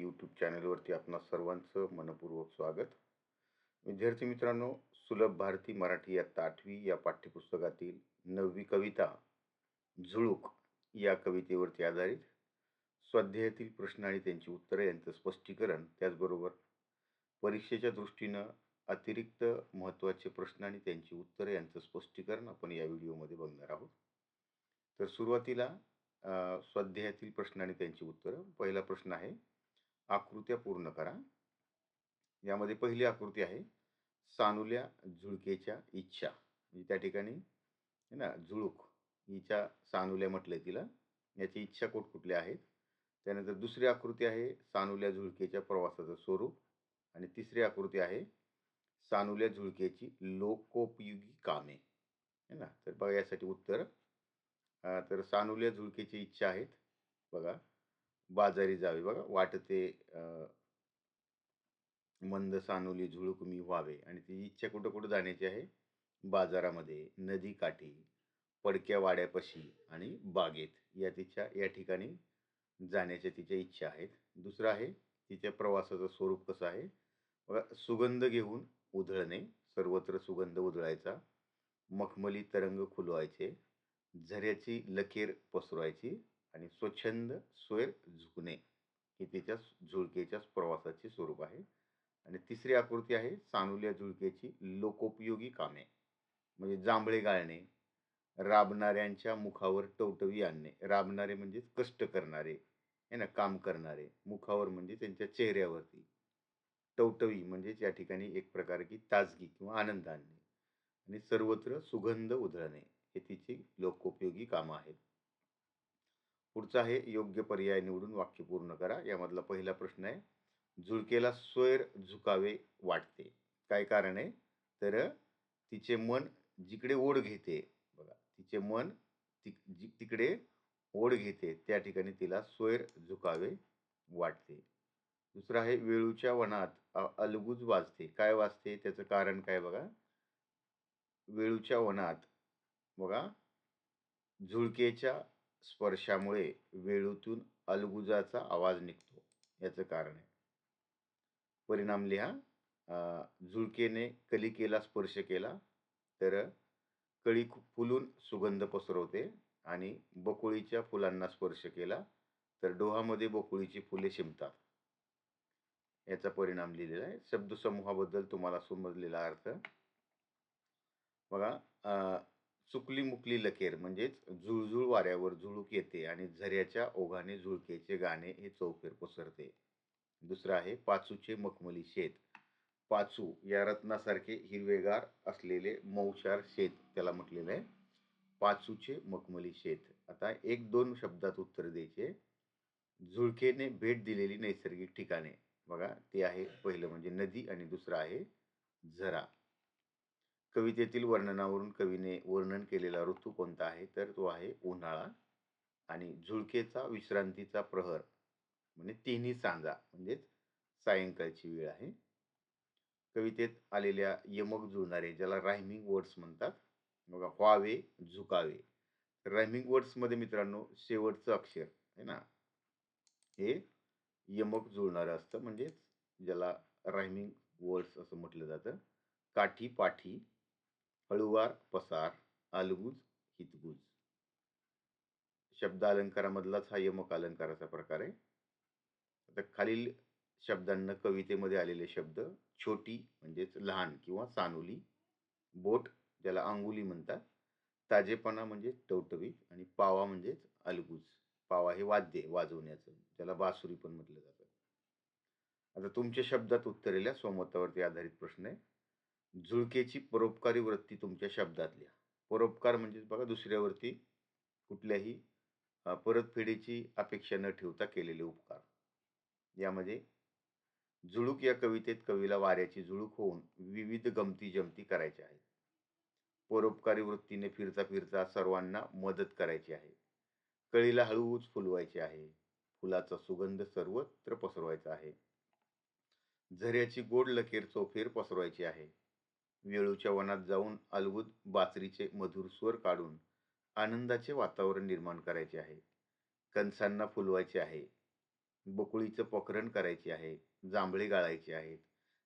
YouTube चॅनलवरती आपणा सर्वांचं मनपूर्वक स्वागत. विद्यार्थी मित्रांनो सुलभ भारती मराठी इयत्ता आठवी या पाठ्यपुस्तकातील नववी कविता झुळूक या कवितेवरती आधारित स्वाध्यायातील प्रश्न आणि त्यांची उत्तरं यांचं स्पष्टीकरण त्याचबरोबर परीक्षेच्या दृष्टीनं अतिरिक्त महत्त्वाचे प्रश्न आणि त्यांची उत्तरं यांचं स्पष्टीकरण आपण या व्हिडिओमध्ये बघणार आहोत. तर सुरुवातीला स्वाध्यायातील प्रश्न आणि त्यांची उत्तरं. पहिला प्रश्न आहे आकृत्या पूर्ण करा. यामध्ये पहिली आकृती आहे सानुल्या झुळकेच्या इच्छा. म्हणजे त्या ठिकाणी है ना झुळूक हिच्या सानुल्या आहे तिला. याची इच्छा कुठकुठल्या आहेत? त्यानंतर दुसरी आकृती आहे सानुल्या झुळकेच्या प्रवासाचं स्वरूप. आणि तिसरी आकृती आहे सानुल्या झुळकेची लोकोपयोगी कामे. है ना तर बघा यासाठी उत्तर. तर सानुल्या झुळकेची इच्छा आहेत. बघा. बाजारी जावे बघा. वाटते मंद सानुली झुळूक मी व्हावे. आणि ती इच्छा कुठं कुठं जाण्याची आहे? बाजारामध्ये. नदी काठी पडक्या वाड्यापाशी आणि बागेत. या तिच्या या ठिकाणी जाण्याच्या तिच्या इच्छा आहेत. दुसरं आहे तिच्या प्रवासाचं स्वरूप कसं आहे? बघा सुगंध घेऊन उधळणे. सर्वत्र सुगंध उधळायचा. मखमली तरंग खुलवायचे. झऱ्याची लकीर पसरवायची. आणि स्वच्छंद स्वैर झुकणे हे तिच्या झुळकेच्या प्रवासाचे स्वरूप आहे. आणि तिसरी आकृती आहे सानुल्या झुळकेची लोकोपयोगी कामे. म्हणजे जांभळे गाळणे राबणाऱ्यांच्या मुखावर टवटवी आणणे. राबणारे म्हणजे कष्ट करणारे हे ना काम करणारे. मुखावर म्हणजे त्यांच्या चेहऱ्यावरती. टवटवी म्हणजेच या ठिकाणी एक प्रकारची ताजगी किंवा आनंद आणणे. आणि सर्वत्र सुगंध उधळणे हे तिची लोकोपयोगी कामं आहेत. पुढचा आहे योग्य पर्याय निवडून वाक्य पूर्ण करा. यामधला पहिला प्रश्न आहे झुळकेला स्वैर झुकावे वाटते. काय कारण आहे? तर तिचे मन जिकडे ओढ घेते बघा तिचे मन ति जि- तिकडे ओढ घेते त्या ठिकाणी तिला स्वैर झुकावे वाटते. दुसरं आहे वेळूच्या वनात अलगूज वाजते. काय वाजते? त्याचं कारण काय बघा? वेळूच्या वनात बघा झुळकेच्या स्पर्शामुळे वेळूतून अलगुजाचा आवाज निघतो. याचं कारण आहे. परिणाम लिहा. झुळकेने कलिकेला स्पर्श केला तर कळी फुलून सुगंध पसरवते आणि बकुळीच्या फुलांना स्पर्श केला तर डोहामध्ये बकुळीची फुले शिंपतात. याचा परिणाम लिहिलेला आहे. शब्दसमूहाबद्दल तुम्हाला समजलेला अर्थ. बघा चुकली मुकली लकेर म्हणजेच झुळझुळ वाऱ्यावर झुळूक येते आणि झऱ्याच्या ओघाने झुळकेचे गाणे हे चौफेर पसरते. दुसरं आहे पाचूचे मखमली शेत. पाचू या रत्नासारखे हिरवेगार असलेले मौशार शेत त्याला म्हटलेलं आहे. पाचूचे मखमली शेत. आता एक दोन शब्दात उत्तर द्यायचे. झुळकेने भेट दिलेली नैसर्गिक ठिकाणे. बघा ते आहे पहिलं म्हणजे नदी आणि दुसरं आहे झरा. कवितेतील वर्णनावरून कवीने वर्णन केलेला ऋतू कोणता आहे? तर तो आहे उन्हाळा आणि झुळकेचा विश्रांतीचा प्रहर. म्हणजे तिन्ही सांजा म्हणजेच सायंकाळची वेळ आहे. कवितेत आलेल्या यमक जुळणारे ज्याला रायमिंग वर्ड्स म्हणतात बघा व्हावे झुकावे. रायमिंग वर्ड्समध्ये मित्रांनो शेवटचं अक्षर आहे ना? हे यमक जुळणारं असतं. म्हणजेच ज्याला रायमिंग वर्ड्स असं म्हटलं जातं. काठी पाठी हळुवार पसार अलगूज हितगुज. शब्द अलंकारामधलाच हा यमक अलंकाराचा प्रकार आहे. आता खालील शब्दांना कवितेमध्ये आलेले शब्द छोटी म्हणजेच लहान किंवा सानुली बोट ज्याला अंगुली म्हणतात ताजेपणा म्हणजे टवटवी आणि पावा म्हणजेच अलगूज. पावा हे वाद्य वाजवण्याचं ज्याला बासुरी पण म्हटलं जातं. आता तुमच्या शब्दात उत्तरेल्या स्वमतावरती आधारित प्रश्न आहे. झुळकेची परोपकारी वृत्ती तुमच्या शब्दातल्या परोपकार म्हणजेच बघा दुसऱ्यावरती कुठल्याही परतफेडीची अपेक्षा न ठेवता केलेले उपकार. यामध्ये झुळूक या कवितेत कवीला वाऱ्याची झुळूक होऊन विविध गमती जमती करायच्या आहेत परोपकारी वृत्तीने फिरता फिरता सर्वांना मदत करायची आहे. कळीला हळूच फुलवायचे आहे. फुलाचा सुगंध सर्वत्र पसरवायचा आहे. झऱ्याची गोड लकीर चोफेर पसरवायची आहे. वेळूच्या वनात जाऊन अलगूद बासरीचे मधुर स्वर काढून आनंदाचे वातावरण निर्माण करायचे आहे. कणसांना फुलवायचे आहे. बकुळीचं पकरण करायचे आहे. जांभळे गाळायचे आहेत.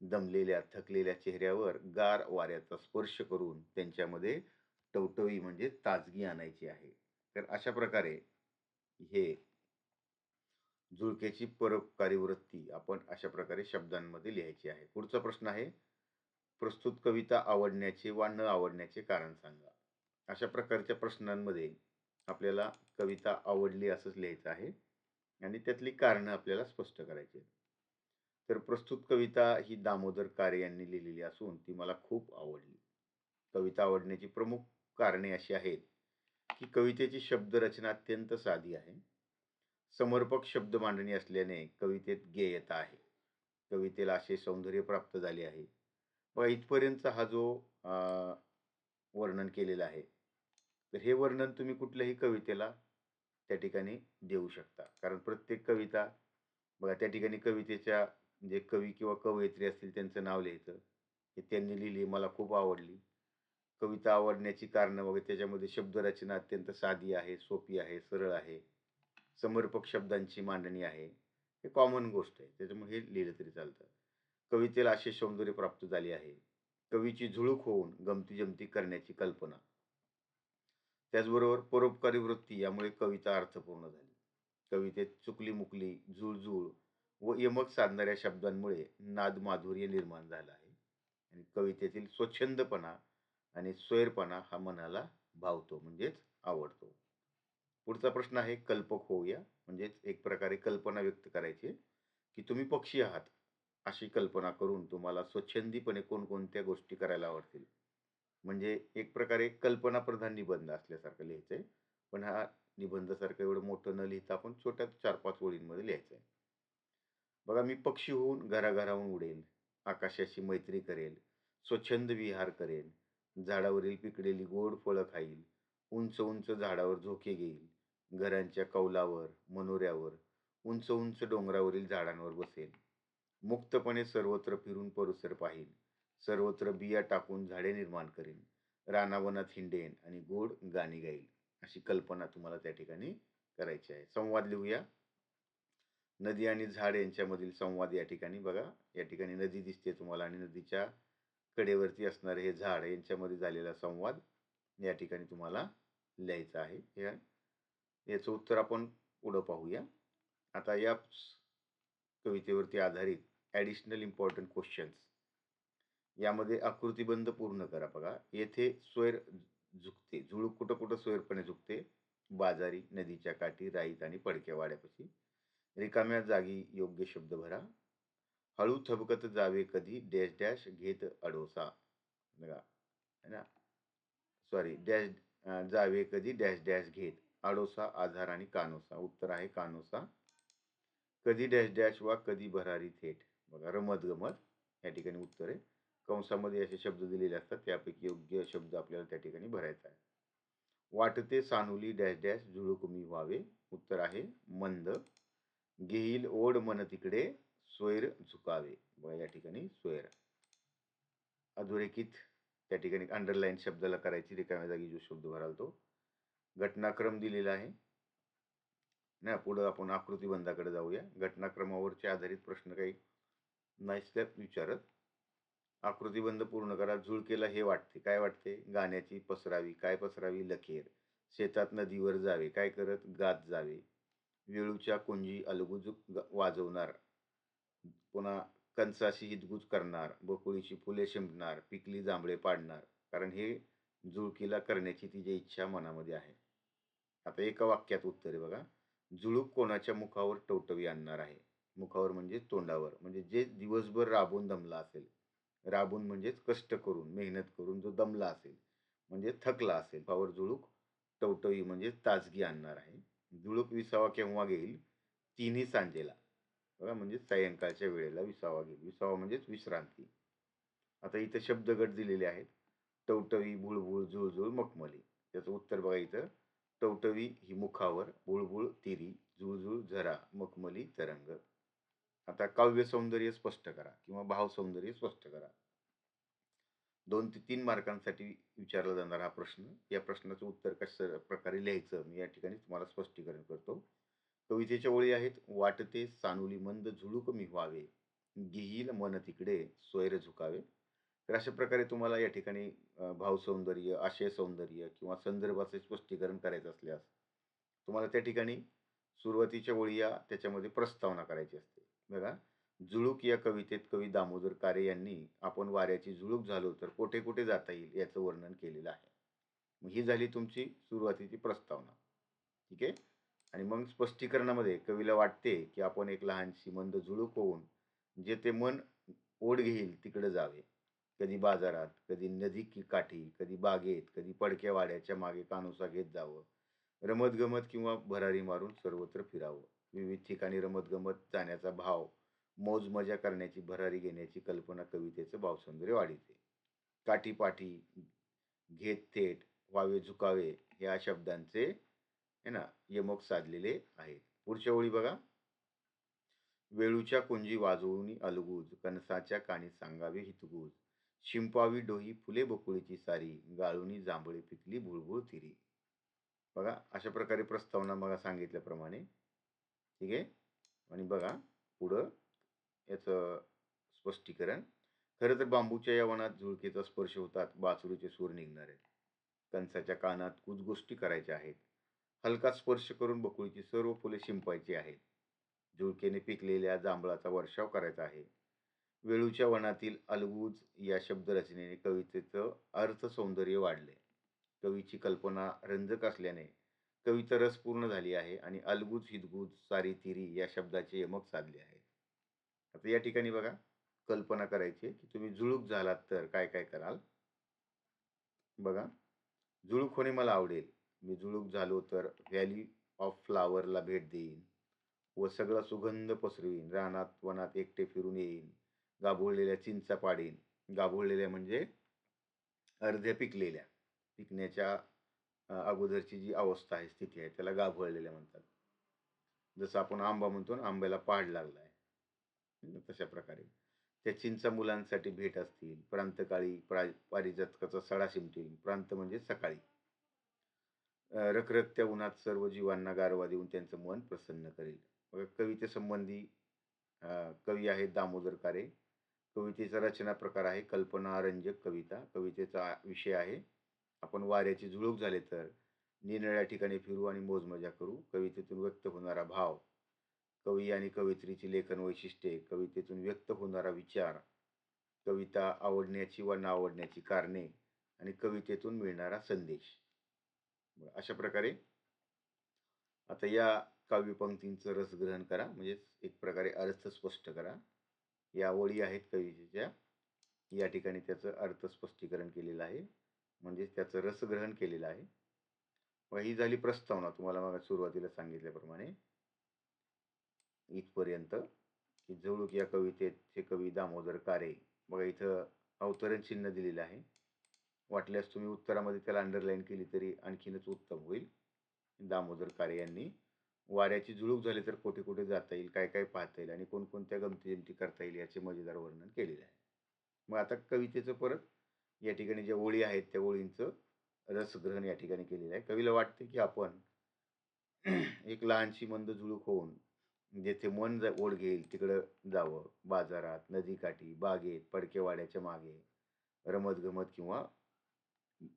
दमलेल्या थकलेल्या चेहऱ्यावर गार वाऱ्याचा स्पर्श करून त्यांच्यामध्ये टवटवी म्हणजे ताजगी आणायची आहे. तर अशा प्रकारे हे जुळक्याची परोपकारी वृत्ती आपण अशा प्रकारे शब्दांमध्ये लिहायची आहे. पुढचा प्रश्न आहे प्रस्तुत कविता आवडण्याचे वा न आवडण्याचे कारण सांगा. अशा प्रकारच्या प्रश्नांमध्ये आपल्याला कविता आवडली असंच लिहायचं आहे आणि त्यातली कारणं आपल्याला स्पष्ट करायची आहेत. तर प्रस्तुत कविता ही दामोदर कारे यांनी लिहिलेली असून ती मला खूप आवडली. कविता आवडण्याची प्रमुख कारणे अशी आहेत की कवितेची शब्दरचना अत्यंत साधी आहे. समर्पक शब्द मांडणी असल्याने कवितेत गेयता आहे. कवितेला असे सौंदर्य प्राप्त झाले आहे. व इथपर्यंत हा जो वर्णन केलेला आहे तर हे वर्णन तुम्ही कुठल्याही कवितेला त्या ठिकाणी देऊ शकता. कारण प्रत्येक कविता बघा त्या ठिकाणी कवितेच्या जे कवी किंवा कवयित्री असतील त्यांचं नाव लिहायचं. हे त्यांनी लिहिली मला खूप आवडली. कविता आवडण्याची कारणं वगैरे त्याच्यामध्ये शब्दरचना अत्यंत साधी आहे सोपी आहे सरळ आहे. समर्पक शब्दांची मांडणी आहे. हे कॉमन गोष्ट आहे. त्याच्यामुळे हे लिहिलं तरी चालतं. कवितेला असे सौंदर्य प्राप्त झाले आहे. कवीची झुळूक होऊन गमती जमती करण्याची कल्पना. त्याचबरोबर परोपकारी वृत्ती यामुळे कविता अर्थपूर्ण झाली. कवितेत चुकली मुकली जुळजुळ व यमक साधणाऱ्या शब्दांमुळे नाद माधुर्य निर्माण झालं आहे. आणि कवितेतील स्वच्छंदपणा आणि स्वैरपणा हा मनाला भावतो म्हणजेच आवडतो. पुढचा प्रश्न आहे कल्पक होऊया. म्हणजेच एक प्रकारे कल्पना व्यक्त करायची की तुम्ही पक्षी आहात. अशी कल्पना करून तुम्हाला स्वच्छंदीपणे कोणकोणत्या गोष्टी करायला आवडतील? म्हणजे एक प्रकारे कल्पनाप्रधान निबंध असल्यासारखं लिहायचं आहे पण हा निबंधासारखं एवढं मोठं न लिहिता आपण छोट्या चार पाच ओळींमध्ये लिहायचं आहे बघा मी पक्षी होऊन घराघराहून उडेल आकाशाशी मैत्री करेल स्वच्छंद विहार करेल झाडावरील पिकलेली गोड फळं खाईल उंच उंच झाडावर झोके घेईल घरांच्या कौलावर मनोऱ्यावर उंच उंच डोंगरावरील झाडांवर बसेल. मुक्तपणे सर्वत्र फिरून परिसर पाहीन. सर्वत्र बिया टाकून झाडे निर्माण करेन. रानावनात हिंडेन आणि गोड गाणी गाईल अशी कल्पना तुम्हाला त्या ठिकाणी करायची आहे. संवाद लिहूया. नदी आणि झाड यांच्यामधील संवाद या ठिकाणी बघा. या ठिकाणी नदी दिसते तुम्हाला आणि नदीच्या कडेवरती असणारे हे झाड यांच्यामध्ये झालेला संवाद या ठिकाणी तुम्हाला लिहायचं आहे. या याचं उत्तर आपण पुढं पाहूया. आता या कवितेवरती आधारित ॲडिशनल इम्पॉर्टंट क्वेश्चन्स यामध्ये आकृतीबंध पूर्ण करा बघा. येथे स्वैर झुकते. झुळूक कुठं कुठं स्वैरपणे झुकते? बाजारी नदीच्या काठी राईत आणि पडक्या वाड्यापाशी. रिकाम्या जागी योग्य शब्द भरा. हळू थबकत जावे कधी? डॅश डॅश घेत अडोसा. बघा. है ना? सॉरी डॅश जावे कधी? डॅश डॅश घेत. आडोसा आधार आणि कानोसा. उत्तर आहे कानोसा. कधी डॅश डॅश वा कधी भरारी थेट. बघा रमत गमत या ठिकाणी उत्तर आहे. कंसामध्ये असे शब्द दिलेले असतात त्यापैकी योग्य शब्द आपल्याला त्या ठिकाणी भरायचा आहे. वाटते सानुली डॅश डॅश झुळूक व्हावे. उत्तर आहे मंद. घेईल ओढ मन तिकडे स्वैर झुकावे. बघा या ठिकाणी स्वैर अधोरेखित त्या ठिकाणी अंडरलाईन शब्दाला करायची रिकाम्या जागी जो शब्द भराल तो. घटनाक्रम दिलेला आहे. ना पुढं आपण आकृतीबंधाकडे जाऊया. घटनाक्रमावरचे आधारित प्रश्न काही नाहीच त्यात विचारत आकृतिबंध पूर्ण करा. झुळकेला हे वाटते. काय वाटते? गाण्याची पसरावी. काय पसरावी? लखेर. शेतात नदीवर जावे. काय करत? गात जावे. वेळूच्या कुंजी अलगुज ग- वाजवणार. पुन्हा कंसाशी हितगुज करणार. बकुळीची फुले शिंपणार. पिकली जांभळे पाडणार. कारण हे जुळकीला करण्याची तिची इच्छा मनामध्ये आहे. आता एका वाक्यात उत्तर आहे बघा. जुळूक कोणाच्या मुखावर टवटवी आणणार आहे? मुखावर म्हणजे तोंडावर. म्हणजे जे दिवसभर राबून दमला असेल राबून म्हणजेच कष्ट करून मेहनत करून जो दमला असेल म्हणजे थकला असेल पावर जुळूक टवटवी म्हणजे ताजगी आणणार आहे. जुळूक विसावा केव्हा घेईल? तिन्ही सांजेला. बघा म्हणजे सायंकाळच्या वेळेला विसावा घेईल. विसावा म्हणजेच विश्रांती. आता इथं शब्दगट दिलेले आहेत. टवटवी बुळबुळ जुळजुळ मखमली. त्याचं उत्तर बघा इथं. टवटवी ही मुखावर बुळबुळ तिरी जुळजुळ झरा मखमली तरंग. आता काव्य सौंदर्य स्पष्ट करा किंवा भाव सौंदर्य स्पष्ट करा. दोन ते तीन मार्कांसाठी विचारला जाणारा हा प्रश्न या प्रश्नाचं उत्तर कशा प्रकारे लिहायचं मी या ठिकाणी तुम्हाला स्पष्टीकरण करतो. कवितेच्या ओळी आहेत वाटते सानुली मंद झुळूक मी व्हावे घेईल मन तिकडे स्वैर झुकावे. तर अशा प्रकारे तुम्हाला या ठिकाणी भावसौंदर्य आशय सौंदर्य किंवा संदर्भाचे स्पष्टीकरण करायचं असल्यास तुम्हाला त्या ठिकाणी सुरुवातीच्या ओळी या त्याच्यामध्ये प्रस्तावना करायची असते. बघा जुळूक या कवितेत कवी दामोदर कारे यांनी आपण वाऱ्याची जुळूक झालो तर कुठे कुठे जाता येईल याचं वर्णन केलेलं आहे. मग ही झाली तुमची सुरुवातीची प्रस्तावना. ठीक आहे? आणि मग स्पष्टीकरणामध्ये कवीला वाटते की आपण एक लहानशी मंद जुळूक होऊन जे ते मन ओढ घेईल तिकडे जावे. कधी बाजारात कधी नदी की काठी कधी बागेत कधी पडक्या वाड्याच्या मागे कानुसा घेत जावं. रमतगमत किंवा भरारी मारून सर्वत्र फिरावं. विविध ठिकाणी रमतगमत जाण्याचा भाव मौजमजा करण्याची भरारी घेण्याची कल्पना कवितेचं भावसौंदर्य वाढीते काठीपाठी घेत थेट वावे झुकावे या शब्दांचे आहे ना यमक साधलेले आहेत. पुढच्या ओळी बघा. वेळूच्या कुंजी वाजवून अलगूज कणसाच्या काणी सांगावे हितगूज. शिंपावी डोही फुले बकुळीची सारी गाळूनी जांभळे पिकली भुळभुळ तिरी बघा अशा प्रकारे प्रस्तावना मला सांगितल्याप्रमाणे ठीक आहे? आणि बघा पुढं याचं स्पष्टीकरण. खरं तर बांबूच्या या वनात झुळकेचा स्पर्श होतात बासुरीचे सूर निघणार आहेत. कंसाच्या कानात कुच गोष्टी करायच्या आहेत. हलका स्पर्श करून बकुळीची सर्व फुले शिंपायची आहेत. झुळकेने पिकलेल्या जांभळाचा वर्षाव करायचा आहे. वेळूच्या वनातील अलगूज या शब्दरचनेने कवितेचं अर्थ सौंदर्य वाढले. कवीची कल्पना रंजक असल्याने कविता रस पूर्ण झाली आहे आणि अलगूज हितगुज सारी तिरी या शब्दाचे यमक साधले आहे. आता या ठिकाणी बघा कल्पना करायची आहे की तुम्ही जुळूक झालात तर काय काय कराल? बघा जुळूक होणे मला आवडेल. मी जुळूक झालो तर व्हॅली ऑफ फ्लावरला भेट देईन व सगळा सुगंध पसरवीन. रानात वनात एकटे फिरून येईन. गाभोळलेल्या चिंचा पाडीन. गाभोळलेल्या म्हणजे अर्ध्या पिकलेल्या. पिकण्याच्या अगोदरची जी अवस्था आहे स्थिती आहे त्याला गाभळलेल्या म्हणतात. जसं आपण आंबा म्हणतो ना आंब्याला पाड लागला आहे तशा प्रकारे. त्या चिंचा मुलांसाठी भेट असतील प्रांतकाळी प्रा पारिजातकाचा सडा शिमतील प्रांत म्हणजे सकाळी. रखरखत्या उन्हात सर्व जीवांना गारवा देऊन त्यांचं मन प्रसन्न करेल. मग कवितेसंबंधी कवी आहेत दामोदर कारे. कवितेचा रचना प्रकार आहे कल्पनारंजक कविता. कवितेचा विषय आहे आपण वाऱ्याची झुळूक झाले तर निरनिळ्या ठिकाणी फिरू आणि मोजमजा करू. कवितेतून व्यक्त होणारा भाव कवी आणि कवयित्रीची लेखन वैशिष्ट्ये कवितेतून व्यक्त होणारा विचार कविता आवडण्याची व न आवडण्याची कारणे आणि कवितेतून मिळणारा संदेश. अशा प्रकारे आता या काव्यपंक्तींचं रसग्रहण करा. म्हणजेच एक प्रकारे अर्थ स्पष्ट करा. या ओळी आहेत कवितेच्या. या ठिकाणी त्याचं अर्थ स्पष्टीकरण केलेलं आहे. म्हणजे त्याचं रसग्रहण केलेलं आहे. व ही झाली प्रस्तावना तुम्हाला मग सुरुवातीला सांगितल्याप्रमाणे. इथपर्यंत की जवळूक या कवितेचे कवी दामोदर कारे बघा इथं अवतरण चिन्ह दिलेलं आहे. वाटल्यास तुम्ही उत्तरामध्ये त्याला अंडरलाईन केली तरी आणखीनच उत्तम होईल. दामोदर कारे यांनी वाऱ्याची जुळूक झाली तर कुठे कुठे जाता येईल काय काय पाहता येईल आणि कोणकोणत्या गमती जमती करता येईल याचे मजेदार वर्णन केलेले आहे. मग आता कवितेचं परत या ठिकाणी ज्या ओळी आहेत त्या ओळींचं रसग्रहण या ठिकाणी केलेलं आहे. कवीला वाटते की आपण एक लहानशी मंद झुळूक होऊन जेथे मन जा- ओढ घेईल तिकडं जावं. बाजारात नदीकाठी बागेत पडकेवाड्याच्या मागे रमत गमत किंवा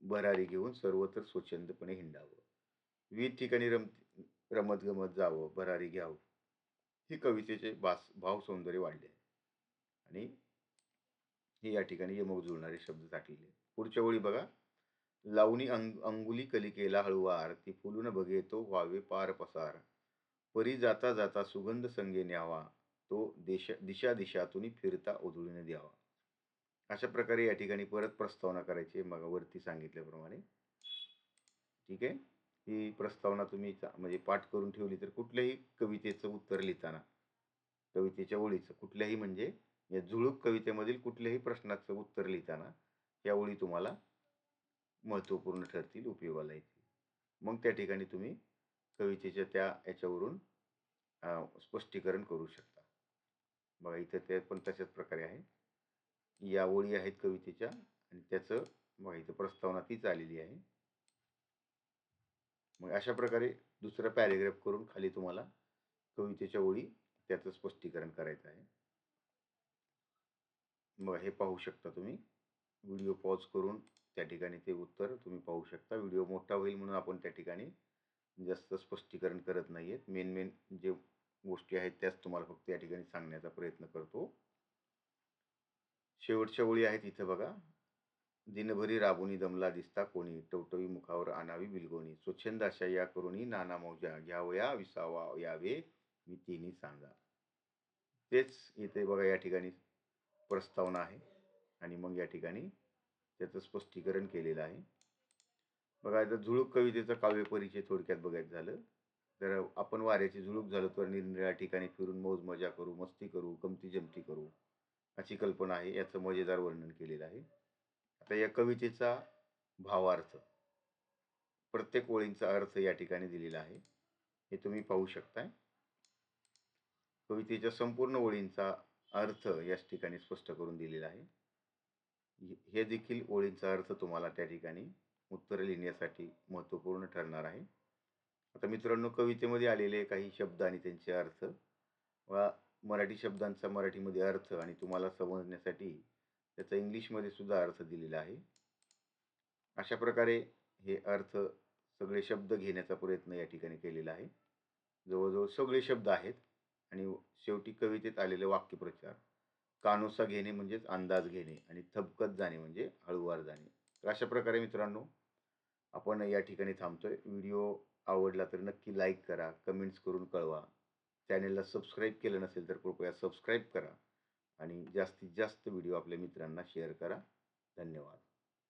भरारी घेऊन सर्वत्र स्वच्छंदपणे हिंडावं. विविध ठिकाणी रम रमत गमत जावं भरारी घ्यावं. ही कवितेचे भास भाव सौंदर्य वाढले आहे. आणि हे या ठिकाणी यमक जुळणारे शब्द साठलेले पुढच्या ओळी बघा. लावणी अंग अंगुली कलिकेला हळुवार ती फुलून बघे तो व्हावे पार पसार. परी जाता जाता सुगंध संगे न्यावा तो देश दिशा दिशातून फिरता उधळून द्यावा. अशा प्रकारे या ठिकाणी परत प्रस्तावना करायची आहे, मग वरती सांगितल्याप्रमाणे. ठीक आहे? ही प्रस्तावना तुम्ही चा- म्हणजे पाठ करून ठेवली तर कुठल्याही कवितेचं उत्तर लिहिताना कवितेच्या ओळीचं कुठल्याही म्हणजे या झुळूक कवितेमधील कुठल्याही प्रश्नाचं उत्तर लिहिताना या ओळी तुम्हाला महत्त्वपूर्ण ठरतील उपयोगाला येतील. मग त्या ठिकाणी तुम्ही कवितेच्या त्या याच्यावरून स्पष्टीकरण करू शकता. बघा इथं ते पण तशाच प्रकारे आहे. या ओळी आहेत कवितेच्या आणि त्याचं बघा इथं प्रस्तावना तीच आलेली आहे. मग अशा प्रकारे दुसरा पॅरेग्राफ करून खाली तुम्हाला कवितेच्या ओळी त्याचं स्पष्टीकरण करायचं आहे. मग हे पाहू शकता तुम्ही. व्हिडिओ पॉज करून त्या ठिकाणी ते उत्तर तुम्ही पाहू शकता. व्हिडिओ मोठा होईल म्हणून आपण त्या ठिकाणी जास्त स्पष्टीकरण करत नाही आहेत मेन मेन जे गोष्टी आहेत त्याच तुम्हाला फक्त या ठिकाणी सांगण्याचा प्रयत्न करतो. शेवटच्या ओळी आहेत इथं बघा. दिनभरी राबुनी दमला दिसता कोणी. टवटवी मुखावर आणावी बिलगोणी. स्वच्छंद अशा या करुणी नाना मौजा. घ्यावया विसावा यावे मी तिन्ही सांगा. तेच इथे बघा या ठिकाणी प्रस्तावना आहे आणि मग या ठिकाणी त्याचं स्पष्टीकरण केलेलं आहे. बघा आता झुळूक कवितेचा काव्य परिचय थोडक्यात बघायचं झालं तर आपण वाऱ्याची झुळूक झालो तर निरनिळ्या ठिकाणी फिरून मौज मजा करू मस्ती करू गमती जमती करू अशी कल्पना आहे. याचं मजेदार वर्णन केलेलं आहे. आता या कवितेचा भावार्थ प्रत्येक ओळींचा अर्थ या ठिकाणी दिलेला आहे. हे तुम्ही पाहू शकताय. कवितेच्या संपूर्ण ओळींचा अर्थ याच ठिकाणी स्पष्ट करून दिलेला आहे. हे देखील ओळींचा अर्थ तुम्हाला त्या ठिकाणी उत्तर लिहिण्यासाठी महत्त्वपूर्ण ठरणार आहे. आता मित्रांनो कवितेमध्ये आलेले काही शब्द आणि त्यांचे अर्थ. वा मराठी शब्दांचा मराठीमध्ये अर्थ आणि तुम्हाला समजण्यासाठी त्याचा इंग्लिशमध्ये सुद्धा अर्थ दिलेला आहे. अशा प्रकारे हे अर्थ सगळे शब्द घेण्याचा प्रयत्न या ठिकाणी केलेला आहे. जवळजवळ सगळे शब्द आहेत. आणि शेवटी कवितेत आलेले वाक्यप्रचार. कानोसा घेणे म्हणजेच अंदाज घेणे आणि थपकत जाणे म्हणजे हळूवार जाणे. तर अशा प्रकारे मित्रांनो आपण या ठिकाणी थांबतो आहे व्हिडिओ आवडला तर नक्की लाईक करा कमेंट्स करून कळवा. चॅनेलला सबस्क्राईब केलं नसेल तर कृपया सबस्क्राईब करा आणि जास्तीत जास्त व्हिडिओ आपल्या मित्रांना शेअर करा. धन्यवाद.